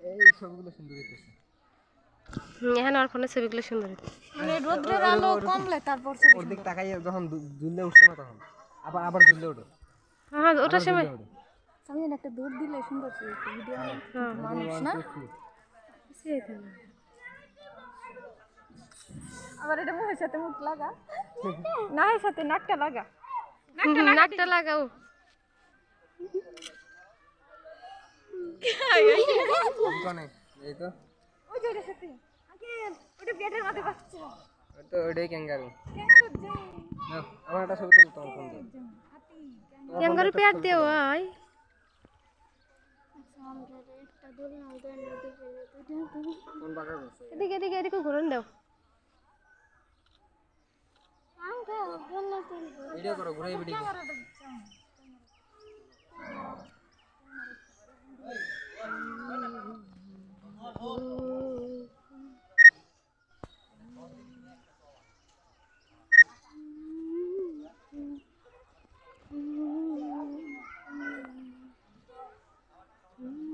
এই ছবিগুলো সুন্দর হইতেছে এখানে ওর ফোনের ছবিগুলো সুন্দর মানে রোদ্রের আলো কমলে তারপর ওর দিক তাকাই যখন উঠছে না তখন আবার আবার ঝুললে ওঠে। হ্যাঁ ওটার সময় ঝুললে সামনে একটা দৌড় দিলে সুন্দর ভিডিও হ্যাঁ। মানুষ না। আবার এটা মুখের সাথে মুখ লাগা। না সাথে নাকটা লাগা। নাকটা লাগাও। কোনে। এই তো। ওই যে সাথে আগে ওটা পেটের মাঝে বাচ্চা তো ওইটাই ক্যাঙ্গারু। কেন যে না আমার একটা ছবি তুল তোমার ফোন দিয়ে ক্যাঙ্গারু। পেট হয় ফোন বাঁকা করছে। এদিকে এদিকে এদিকে ঘুরন দাও। ভিডিও করো ঘুরাই ভিডিও। Mm.